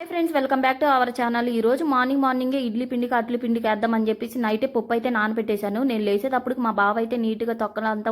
Hi friends welcome back to our channel. ఈ రోజు morning మార్నింగే ఇడ్లీ పిండికి అట్లు పిండికి వేద్దామని చెప్పేసి నైటే పప్పు అయితే నానబెట్టేశాను. నేను లేచేటప్పుడు మా బావ అయితే నీట్గా తొక్కలంతా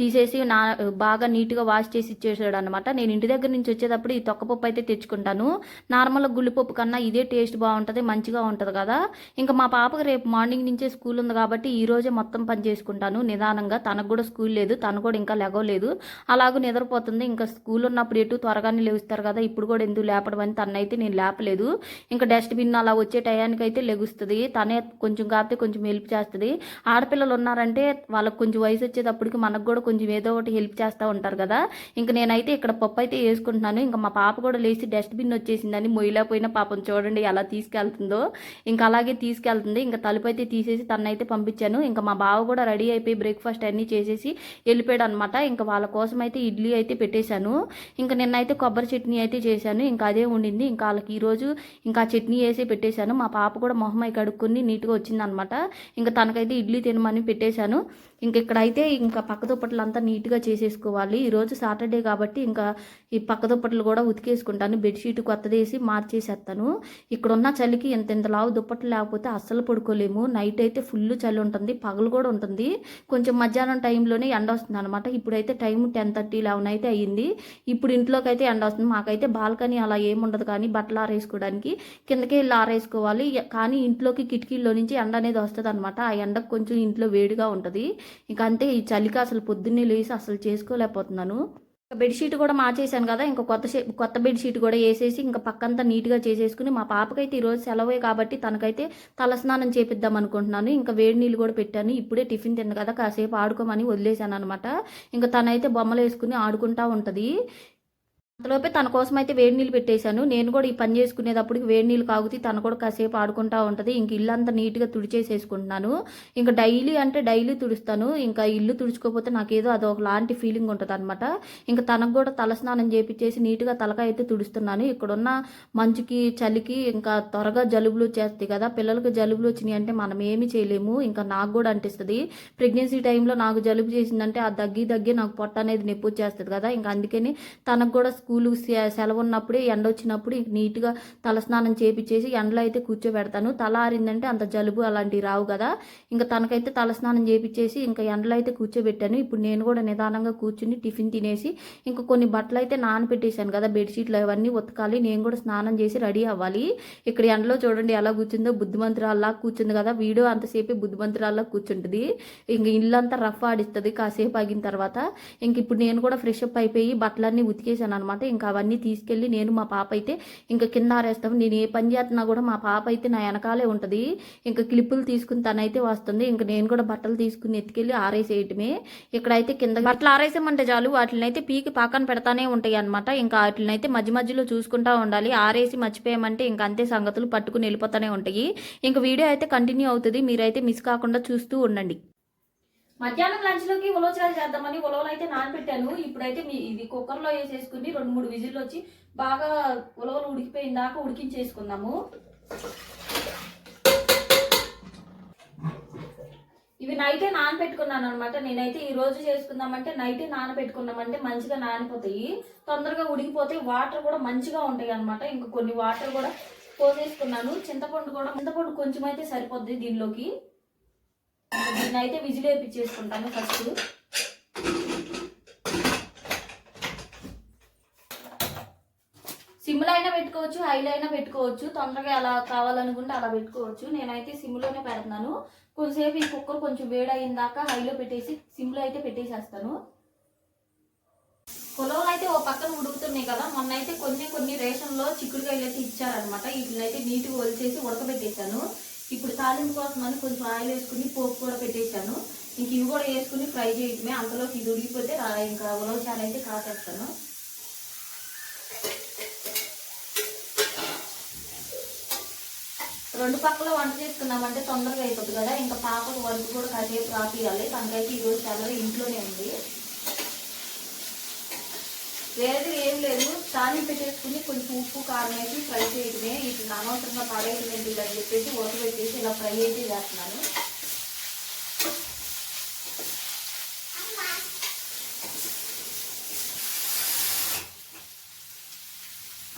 తీసేసి నా బాగా నీట్గా వాష్ చేసి ఇచ్చేసాడు అనమాట నేను ఇంటి దగ్గర నుంచి వచ్చేటప్పుడు ఈ తొక్క పప్పు అయితే తెచ్చుకుంటాను. నార్మల్ గుళ్ళిపప్పు కన్నా ఇదే టేస్ట్ బాగుంటుంది మంచిగా ఉంటుంది కదా. ఇంకా మా పాపకి రేపు మార్నింగ్ నుంచే స్కూల్ ఉంది కాబట్టి ఈ రోజే మొత్తం పని చేసుకుంటాను. నిదానంగా తనకు కూడా స్కూల్ లేదు తను కూడా ఇంకా లెగవలేదు అలాగూ నిద్రపోతుంది. ఇంకా స్కూల్ ఉన్నప్పుడు ఎటు త్వరగానే లేవుస్తారు కదా ఇప్పుడు కూడా ఎందుకు లేపడం అని తనైతే నేను లేపలేదు. ఇంకా డస్ట్బిన్ అలా వచ్చే టయానికి అయితే లెగుస్తుంది. తనే కొంచెం కాపితే కొంచెం హెల్ప్ చేస్తుంది. ఆడపిల్లలు ఉన్నారంటే వాళ్ళకి కొంచెం వయసు వచ్చేటప్పటికి మనకు కూడా కొంచెం ఏదో ఒకటి హెల్ప్ చేస్తూ ఉంటారు కదా. ఇంకా నేనైతే ఇక్కడ పప్పు అయితే వేసుకుంటున్నాను. ఇంకా మా పాప కూడా లేచి డస్ట్బిన్ వచ్చేసిందని మొయ్యలేకపోయినా పాపం చూడండి ఎలా తీసుకెళ్తుందో. ఇంకా అలాగే తీసుకెళ్తుంది. ఇంకా తలుపు అయితే తీసేసి తనైతే పంపించాను. ఇంకా మా బావ కూడా రెడీ అయిపోయి బ్రేక్ఫాస్ట్ అన్నీ చేసేసి వెళ్ళిపోయాడు అనమాట ఇంకా వాళ్ళ కోసం అయితే ఇడ్లీ అయితే పెట్టేశాను. ఇంకా నిన్నైతే కొబ్బరి చట్నీ అయితే చేశాను. ఇంకా అదే ఉండింది. ఇంకా వాళ్ళకి ఈరోజు ఇంకా చట్నీ వేసి పెట్టేశాను. మా పాప కూడా మొహం అయి నీట్గా వచ్చిందనమాట ఇంకా తనకైతే ఇడ్లీ తినమని పెట్టేశాను. ఇంక ఇక్కడైతే ఇంకా పక్క దుప్పట్లు అంతా నీట్గా చేసేసుకోవాలి. ఈరోజు సాటర్డే కాబట్టి ఇంకా ఈ పక్క దుప్పట్లు కూడా ఉతికేసుకుంటాను. బెడ్షీట్ కొత్తదేసి వేసి మార్చేసేస్తాను ఇక్కడున్న చలికి ఇంత ఇంత లావు దుప్పట్లు లేకపోతే అస్సలు పడుకోలేము. నైట్ అయితే ఫుల్ చలి ఉంటుంది. పగలు కూడా ఉంటుంది. కొంచెం మధ్యాహ్నం టైంలోనే ఎండ వస్తుంది అనమాట ఇప్పుడైతే టైం టెన్ థర్టీ లెవెన్ అయితే అయ్యింది. ఇప్పుడు ఇంట్లోకి అయితే ఎండ వస్తుంది. మాకైతే బాల్కనీ అలా ఏముండదు కానీ బట్టలు ఆరేసుకోవడానికి కిందకే వెళ్ళి ఆరేసుకోవాలి. కానీ ఇంట్లోకి కిటికీల్లో నుంచి ఎండ అనేది వస్తుంది అనమాట ఆ ఎండకు కొంచెం ఇంట్లో వేడిగా ఉంటుంది. ఇంకా అంతే. ఈ చలికి అసలు పొద్దున్నే లేసి అసలు చేసుకోలేకపోతున్నాను. బెడ్షీట్ కూడా మార్చేసాను కదా ఇంకా కొత్త కొత్త బెడ్షీట్ కూడా వేసేసి ఇంకా పక్కంతా నీట్గా చేసేసుకుని మా పాపకైతే ఈరోజు సెలవే కాబట్టి తనకైతే తలస్నానం చేపిద్దాం అనుకుంటున్నాను. ఇంకా వేడి నీళ్ళు కూడా పెట్టాను. ఇప్పుడే టిఫిన్ తిన్న కదా కాసేపు ఆడుకోమని వదిలేశాను అనమాట ఇంకా తనైతే బొమ్మలు వేసుకుని ఆడుకుంటా ఉంటుంది. అంతలోపే తన కోసం అయితే వేడి నీళ్ళు పెట్టేశాను. నేను కూడా ఈ పని చేసుకునేటప్పటికి వేడి నీళ్ళు కాగుతీ తను కూడా కాసేపు ఆడుకుంటా ఉంటుంది. ఇంక ఇల్లు అంతా నీట్గా తుడిచేసేసుకుంటున్నాను. ఇంకా డైలీ అంటే డైలీ తుడుస్తాను. ఇంకా ఇల్లు తుడుచుకోకపోతే నాకు ఏదో ఒకలాంటి లాంటి ఫీలింగ్ ఉంటుంది అనమాట ఇంకా తనకు కూడా తలస్నానం చేపించేసి నీట్గా తలకాయ అయితే తుడుస్తున్నాను. ఇక్కడున్న మంచుకి చలికి ఇంకా త్వరగా జలుబులు వచ్చేస్తాయి కదా. పిల్లలకి జలుబులు వచ్చినాయి అంటే మనం ఏమి చేయలేము. ఇంకా నాకు కూడా అంటిస్తుంది ప్రెగ్నెన్సీ టైంలో నాకు జలుబు చేసిందంటే ఆ దగ్గి దగ్గి నాకు పొట్ట అనేది నొప్పి వచ్చేస్తుంది కదా. ఇంకా అందుకని తనకు కూడా స్కూలు సెలవు ఉన్నప్పుడే ఎండ వచ్చినప్పుడు నీట్గా తలస్నానం చేపించేసి ఎండలో అయితే కూర్చోబెడతాను. తల ఆరిందంటే అంత జలుబు అలాంటివి రావు కదా. ఇంకా తనకైతే తలస్నానం చేపించేసి ఇంకా ఎండలో అయితే కూర్చోబెట్టాను. ఇప్పుడు నేను కూడా నిదానంగా కూర్చుని టిఫిన్ తినేసి ఇంకా కొన్ని బట్టలు అయితే నానబెట్టేశాను కదా బెడ్షీట్లు అవన్నీ ఉతకాలి. నేను కూడా స్నానం చేసి రెడీ అవ్వాలి. ఇక్కడ ఎండలో చూడండి ఎలా కూర్చుందో బుద్ధిమంతురాల్లా కూర్చుంది కదా. వీడియో అంతసేపు బుద్ధిమంతురాల్లా కూర్చుంటుంది. ఇంక ఇల్లంతా రఫ్ ఆడిస్తుంది కాసేపు ఆగిన తర్వాత. ఇంక ఇప్పుడు నేను కూడా ఫ్రెష్ అప్ అయిపోయి బట్టలన్నీ ఉతికేసాను అనమాట ఇంకా అవన్నీ తీసుకెళ్ళి నేను మా పాప అయితే ఇంకా కింద ఆరేస్తాం నేను ఏ పని చేస్తున్నా కూడా మా పాప అయితే నా వెనకాలే ఉంటుంది. ఇంకా క్లిప్పులు తీసుకుని తనైతే వస్తుంది. ఇంకా నేను కూడా బట్టలు తీసుకుని ఎత్తుకెళ్ళి ఆరేసేయటమే. ఇక్కడైతే కింద బట్టలు ఆరేసామంటే చాలు. వాటిని అయితే పీకి పాకన పెడతానే ఉంటాయి అనమాట ఇంకా వాటిని అయితే మధ్య మధ్యలో చూసుకుంటా ఉండాలి. ఆరేసి మర్చిపోయామంటే ఇంకా అంతే సంగతులు పట్టుకుని వెళ్ళిపోతానే ఉంటాయి. ఇంకా వీడియో అయితే కంటిన్యూ అవుతుంది. మీరైతే మిస్ కాకుండా చూస్తూ ఉండండి. మధ్యాహ్నం లంచ్లోకి ఉలవచారు చేద్దామని ఉలవలు అయితే నానబెట్టాను. ఇప్పుడైతే మీ ఇది కుక్కర్లో వేసేసుకుని రెండు మూడు విజిల్లు వచ్చి బాగా ఉలవలు ఉడికిపోయిన దాకా ఉడికించేసుకుందాము. ఇవి నైటే నానబెట్టుకున్నాను అనమాట నేనైతే ఈ రోజు చేసుకుందామంటే నైటే నానబెట్టుకున్నామంటే మంచిగా నానిపోతాయి. తొందరగా ఉడికిపోతే వాటర్ కూడా మంచిగా ఉంటాయి అనమాట ఇంకా కొన్ని వాటర్ కూడా పోసేసుకున్నాను. చింతపండు కూడా చింతపండు కొంచెం అయితే సరిపోద్ది దీనిలోకి. దీన్నైతే అయితే విజిల్ వేపించేసుకుంటాను ఫస్ట్. సిమ్లో అయినా పెట్టుకోవచ్చు హైలో అయినా పెట్టుకోవచ్చు తొందరగా అలా కావాలనుకుంటే అలా పెట్టుకోవచ్చు. నేనైతే సిమ్లోనే పెడుతున్నాను. కొంతసేపు ఈ కుక్కర్ కొంచెం వేడయిన దాకా హైలో పెట్టేసి సిమ్లో అయితే పెట్టేసేస్తాను. పొలంలో అయితే ఓ పక్కన ఉడుకుతున్నాయి కదా మొన్న అయితే కొన్ని కొన్ని రేషన్లో చిక్కుడుకాయలు అయితే ఇచ్చారనమాట వీటిని అయితే నీట్గా ఒలిచేసి ఉడకబెట్టేశాను. ఇప్పుడు తాలింపు కోసం అని కొంచెం ఆయిల్ వేసుకుని పోపు కూడా పెట్టేశాను. ఇంక ఇవి కూడా వేసుకుని ఫ్రై చేయటమే అంతలోకి ఇది ఉడికిపోతే ఇంకా ఉలవచాలు అయితే కాసేస్తాను. రెండు పక్కల వంట చేసుకున్నామంటే తొందరగా అయిపోతుంది కదా. ఇంకా పాపకు వంట కూడా కాసేపు రాపియాలి. తనకైతే ఈరోజు సెలవు ఇంట్లోనే ఉంది. వేరేది ఏం లేదు. తాలింపు చేసుకుని కొంచెం ఉప్పు కారం వేసి ఫ్రై చేయడమే ఇది అనవసరంగా పడేయడం ఎందుకు అని చెప్పేసి ఉడకబెట్టేసి ఇలా ఫ్రై అయితే చేస్తున్నాను.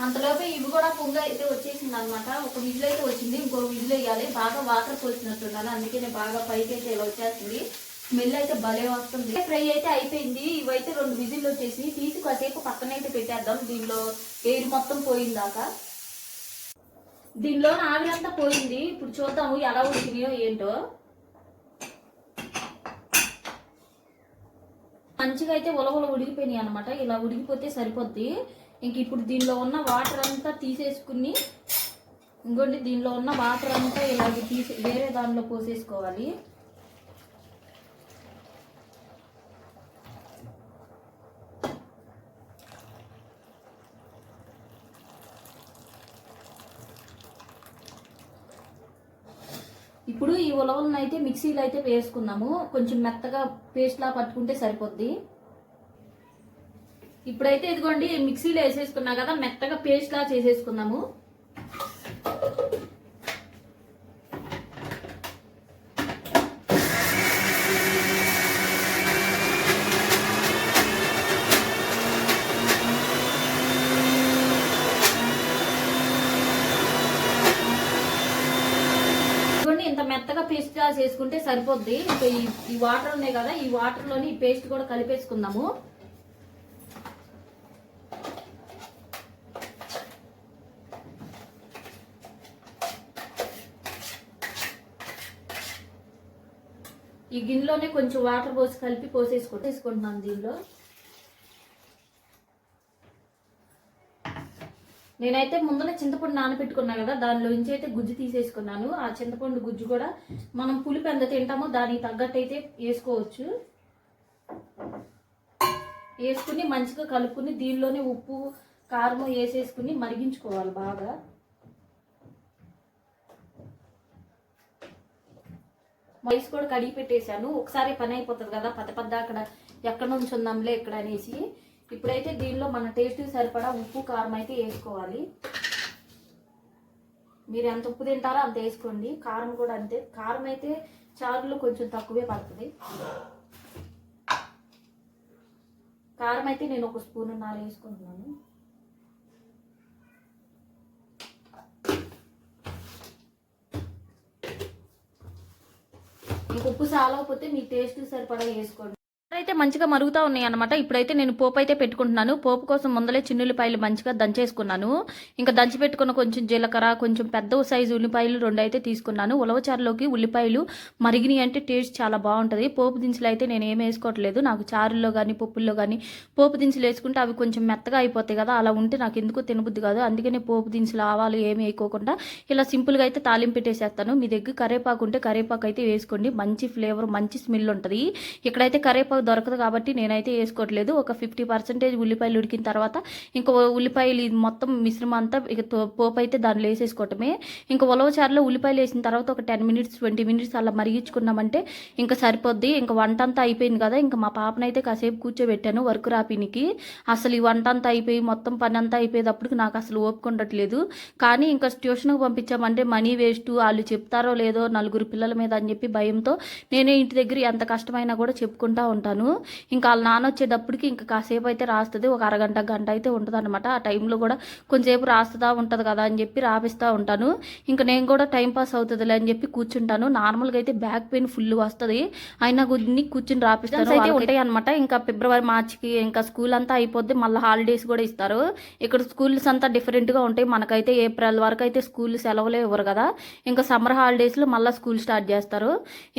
అంతలోపే ఇవి కూడా పొంగ అయితే వచ్చేసింది అనమాట ఒక విజిల్ అయితే వచ్చింది. ఇంకో విజిల్ వేయాలి. బాగా వాటర్ పోసినట్టున్నాను అందుకే నేను బాగా పైకి అయితే ఇలా వచ్చేస్తుంది. స్మెల్ అయితే భలే వస్తుంది. ఫ్రై అయితే అయిపోయింది. ఇవైతే రెండు విజిల్లు వచ్చేసి తీసి కాసేపు పక్కన అయితే పెట్టేద్దాం. దీనిలో ఎయిర్ మొత్తం పోయిందాకా. దీనిలో ఆవిరంతా పోయింది. ఇప్పుడు చూద్దాము ఎలా ఉడికినాయో ఏంటో. మంచిగా అయితే ఉలవలు ఉడికిపోయినాయి అనమాట ఇలా ఉడికిపోతే సరిపోద్ది. ఇంక ఇప్పుడు దీనిలో ఉన్న వాటర్ అంతా తీసేసుకుని ఇంకోటి దీనిలో ఉన్న వాటర్ అంతా ఇలాగ తీసి వేరే దానిలో పోసేసుకోవాలి. ఇప్పుడు ఈ ఉలవలను అయితే మిక్సీలో అయితే వేసుకున్నాము కొంచెం మెత్తగా పేస్ట్లా పట్టుకుంటే సరిపోద్ది. ఇప్పుడైతే ఇదిగోండి మిక్సీలో వేసేసుకున్నా కదా మెత్తగా పేస్ట్ చేసేసుకున్నాము చేసేసుకుందాము ఇదిగోండి ఇంత పేస్ట్ చేసుకుంటే సరిపోద్ది. ఇంకా ఈ వాటర్ ఉన్నాయి కదా ఈ వాటర్లోని ఈ పేస్ట్ కూడా కలిపేసుకుందాము. ఈ గిన్నెలోనే కొంచెం వాటర్ పోసి కలిపి పోసేసుకుంటే తీసుకుంటున్నాను దీనిలో. నేనైతే ముందునే చింతపండు నానబెట్టుకున్నా కదా దానిలో నుంచి అయితే గుజ్జు తీసేసుకున్నాను. ఆ చింతపండు గుజ్జు కూడా మనం పులుపు ఎంత తింటామో దానికి తగ్గట్టు అయితే వేసుకోవచ్చు. వేసుకుని మంచిగా కలుపుకుని దీనిలోనే ఉప్పు కారం వేసేసుకుని మరిగించుకోవాలి బాగా. రైస్ కూడా కడిగి పెట్టేశాను. ఒకసారి పని అయిపోతుంది కదా పద పద్ద అక్కడ ఎక్కడ నుంచి ఉందాంలే ఇక్కడ అనేసి. ఇప్పుడైతే దీనిలో మన టేస్ట్ సరిపడా ఉప్పు కారం అయితే వేసుకోవాలి. మీరు ఎంత ఉప్పు తింటారో అంత వేసుకోండి. కారం కూడా అంతే. కారం అయితే చారులో కొంచెం తక్కువే పడుతుంది. కారం అయితే నేను ఒక స్పూన్ నాలుగు వేసుకుంటున్నాను. మీకు ఉప్పు సాలకపోతే మీ టేస్ట్ సరిపడా వేసుకోండి. అయితే మంచిగా మరుగుతూ ఉన్నాయి అనమాట ఇప్పుడైతే నేను పోపు అయితే పెట్టుకుంటున్నాను. పోపు కోసం ముందలే చిన్నుల్లిపాయలు మంచిగా దంచేసుకున్నాను. ఇంకా దంచి పెట్టుకున్న కొంచెం జీలకర్ర కొంచెం పెద్ద సైజు ఉల్లిపాయలు రెండు అయితే తీసుకున్నాను. ఉలవచారులోకి ఉల్లిపాయలు మరిగినాయి అంటే టేస్ట్ చాలా బాగుంటుంది. పోపు దినుసులు అయితే నేను ఏం వేసుకోవట్లేదు. నాకు చారుల్లో కానీ పప్పుల్లో కానీ పోపు దినుసులు వేసుకుంటే అవి కొంచెం మెత్తగా అయిపోతాయి కదా. అలా ఉంటే నాకు ఎందుకు తినబుద్ది కాదు. అందుకనే పోపు దినుసులు ఆవాలు ఏమి వేయకోకుండా ఇలా సింపుల్గా అయితే తాలింపు పెట్టేసేస్తాను. మీ దగ్గర కరేపాకు ఉంటే కరేపాకు అయితే వేసుకోండి. మంచి ఫ్లేవర్ మంచి స్మెల్ ఉంటుంది. ఇక్కడైతే కరేపాకు దొరకదు కాబట్టి నేనైతే వేసుకోవట్లేదు. ఒక ఫిఫ్టీ పర్సెంటేజ్ ఉల్లిపాయలు ఉడికిన తర్వాత ఇంకో ఉల్లిపాయలు ఇది మొత్తం మిశ్రమం అంతా ఇక తో- పోపు అయితే దానిలో వేసేసుకోవటమే. ఇంకా ఉలవచారులో ఉల్లిపాయలు వేసిన తర్వాత ఒక టెన్ మినిట్స్ ట్వంటీ మినిట్స్ అలా మరిగించుకున్నామంటే ఇంకా సరిపోద్ది. ఇంకా వంట అంతా అయిపోయింది కదా ఇంకా మా పాపనైతే కాసేపు కూర్చోబెట్టాను వర్క్ రాపినికి. అసలు ఈ వంట అంతా అయిపోయి మొత్తం పని అంతా అయిపోయేటప్పటికి నాకు అసలు ఓపిక ఉండట్లేదు. కానీ ఇంకా ట్యూషన్కి పంపించామంటే మనీ వేస్ట్ వాళ్ళు చెప్తారో లేదో నలుగురు పిల్లల మీద అని చెప్పి భయంతో నేనే ఇంటి దగ్గర ఎంత కష్టమైనా కూడా చెప్పుకుంటా ఉంటాను. ఇంకా వాళ్ళ నాన్న వచ్చేటప్పటికి ఇంకా కాసేపు అయితే రాస్తుంది. ఒక అరగంట గంట అయితే ఉంటుంది అనమాట ఆ టైంలో కూడా కొంచెంసేపు రాస్తుందా ఉంటుంది కదా అని చెప్పి రాపిస్తూ ఉంటాను. ఇంకా నేను కూడా టైం పాస్ అవుతుందిలే అని చెప్పి కూర్చుంటాను. నార్మల్గా అయితే బ్యాక్ పెయిన్ ఫుల్ వస్తుంది. అయినా కొన్ని కూర్చుని రాపిస్తాను. అయితే ఉంటాయి అనమాట ఇంకా ఫిబ్రవరి మార్చికి ఇంకా స్కూల్ అంతా అయిపోద్ది. మళ్ళీ హాలిడేస్ కూడా ఇస్తారు. ఇక్కడ స్కూల్స్ అంతా డిఫరెంట్గా ఉంటాయి. మనకైతే ఏప్రిల్ వరకు అయితే స్కూల్ సెలవులే ఇవ్వరు కదా. ఇంకా సమ్మర్ హాలిడేస్లో మళ్ళీ స్కూల్ స్టార్ట్ చేస్తారు.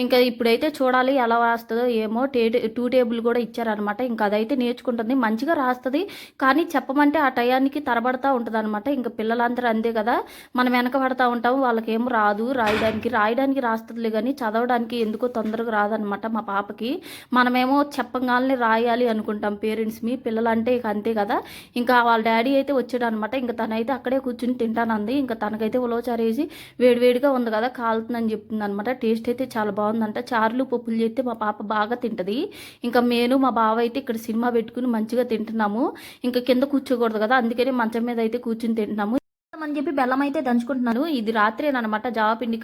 ఇంకా ఇప్పుడైతే చూడాలి ఎలా రాస్తుందో ఏమో. టే టూ టేబుల్ కూడా ఇచ్చారనమాట. ఇంకా అదైతే నేర్చుకుంటుంది. మంచిగా రాస్తుంది. కానీ చెప్పమంటే ఆ టయానికి తరబడతా ఉంటుంది అనమాట ఇంకా పిల్లలందరూ అందే కదా. మనం వెనక పడతా ఉంటాము. వాళ్ళకేం రాదు. రాయడానికి రాయడానికి రాస్తుందిలే కానీ చదవడానికి ఎందుకో తొందరగా రాదనమాట మా పాపకి. మనమేమో చెప్పగానే రాయాలి అనుకుంటాం పేరెంట్స్ మీ పిల్లలంటే ఇక అంతే కదా. ఇంకా వాళ్ళ డాడీ అయితే వచ్చాడు అనమాట ఇంకా తనైతే అక్కడే కూర్చుని తింటానంది. ఇంకా తనకైతే ఉలవచారేసి వేడివేడిగా ఉంది కదా. కాలుతుందని చెప్తుంది అనమాట టేస్ట్ అయితే చాలా బాగుందంట. చారులు పప్పులు చేస్తే మా పాప బాగా తింటది. ఇంకా నేను మా బావ అయితే ఇక్కడ సినిమా పెట్టుకుని మంచిగా తింటున్నాము. ఇంకా కింద కూర్చోకూడదు కదా అందుకని మంచం మీద అయితే కూర్చుని తింటున్నాము. అని చెప్పి బెల్లం అయితే దంచుకుంటున్నాను. ఇది రాత్రేనమాట జావా పిండి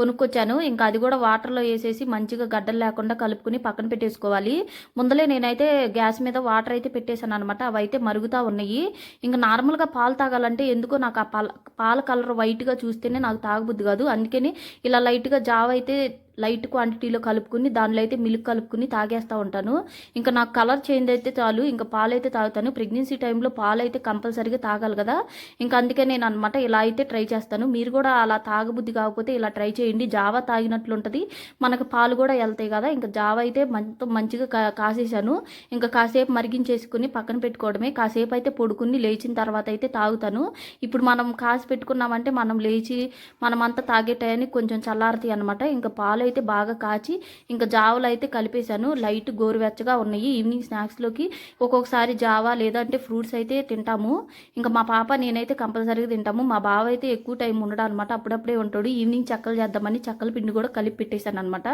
కొనుక్కొచ్చాను. ఇంకా అది కూడా వాటర్లో వేసేసి మంచిగా గడ్డలు లేకుండా కలుపుకుని పక్కన పెట్టేసుకోవాలి. ముందలే నేనైతే గ్యాస్ మీద వాటర్ అయితే పెట్టేశాను అనమాట. అవి అయితే మరుగుతూ ఉన్నాయి. ఇంకా నార్మల్గా పాలు తాగాలంటే ఎందుకో నాకు ఆ పాల పాల కలర్ వైట్గా చూస్తేనే నాకు తాగబుద్ది కాదు. అందుకని ఇలా లైట్గా జావ అయితే లైట్ క్వాంటిటీలో కలుపుకుని దానిలో అయితే మిల్క్ కలుపుకుని తాగేస్తూ ఉంటాను. ఇంకా నాకు కలర్ చేంజ్ అయితే చాలు. ఇంకా పాలైతే తాగుతాను. ప్రెగ్నెన్సీ టైంలో పాలు అయితే కంపల్సరీగా తాగాలి కదా. ఇంకా అందుకే నేను అనమాట ఇలా అయితే ట్రై చేస్తాను. మీరు కూడా అలా తాగబుద్ధి కాకపోతే ఇలా ట్రై చేయండి. జావా తాగినట్లు ఉంటుంది మనకు పాలు కూడా వెళ్తాయి కదా. ఇంకా జావా అయితే మొత్తం మంచిగా కా కాసేసాను ఇంకా కాసేపు మరిగించేసుకుని పక్కన పెట్టుకోవడమే. కాసేపు అయితే పొడుకుని లేచిన తర్వాత అయితే తాగుతాను. ఇప్పుడు మనం కాసి పెట్టుకున్నామంటే మనం లేచి మనమంతా తాగే టయానికి కొంచెం చల్లారుతాయి అనమాట ఇంకా పాలు అయితే బాగా కాచి ఇంకా జావలు అయితే కలిపేశాను. లైట్ గోరువెచ్చగా ఉన్నాయి. ఈవినింగ్ స్నాక్స్లోకి ఒక్కొక్కసారి జావా లేదంటే ఫ్రూట్స్ అయితే తింటాము. ఇంకా మా పాప నేనైతే కంపల్సరీగా తింటాము. మా బావ అయితే ఎక్కువ టైం ఉండడం అనమాట అప్పుడప్పుడే ఉంటాడు ఈవినింగ్ చెక్కలు చేద్దామని చెక్కల పిండి కూడా కలిపి పెట్టేశాను అనమాట.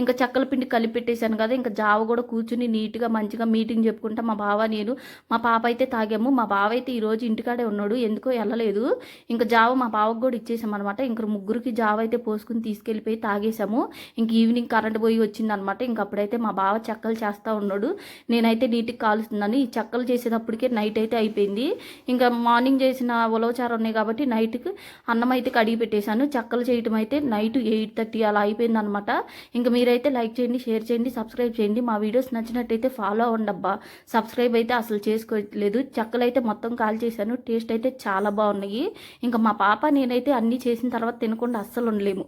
ఇంకా చెక్కల పిండి కలిపి పెట్టేశాను కదా ఇంకా జావ కూడా కూర్చుని నీట్గా మంచిగా మీటింగ్ చెప్పుకుంటా మా బావ నేను మా పాప అయితే తాగాము. మా బావ అయితే ఈరోజు ఇంటికాడే ఉన్నాడు ఎందుకో వెళ్ళలేదు ఇంకా జావ మా బావకు కూడా ఇచ్చేసాం అనమాట ఇంకా ముగ్గురికి జావ అయితే పోసుకుని తీసుకెళ్ళిపోయి తాగేసాము. ఇంక ఈవినింగ్ కరెంట్ పోయి వచ్చిందనమాట. ఇంక అప్పుడైతే మా బావ చెక్కలు చేస్తూ ఉన్నాడు. నేనైతే నీటికి కాలుస్తున్నాను. ఈ చెక్కలు చేసేటప్పటికే నైట్ అయితే అయిపోయింది. ఇంకా మార్నింగ్ చేసిన ఉలవచారు ఉన్నాయి కాబట్టి నైట్కి అన్నం అయితే కడిగి పెట్టేశాను. చెక్కలు చేయటం అయితే నైట్ ఎయిట్ థర్టీ అలా అయిపోయింది అనమాట ఇంకా మీరైతే లైక్ చేయండి షేర్ చేయండి సబ్స్క్రైబ్ చేయండి. మా వీడియోస్ నచ్చినట్టయితే ఫాలో అవ్వండి అబ్బా. సబ్స్క్రైబ్ అయితే అసలు చేసుకోవట్లేదు చెక్కలు అయితే మొత్తం కాల్ చేశాను. టేస్ట్ అయితే చాలా బాగున్నాయి. ఇంకా మా పాప నేనైతే అన్నీ చేసిన తర్వాత తినకుండా అస్సలు ఉండలేము.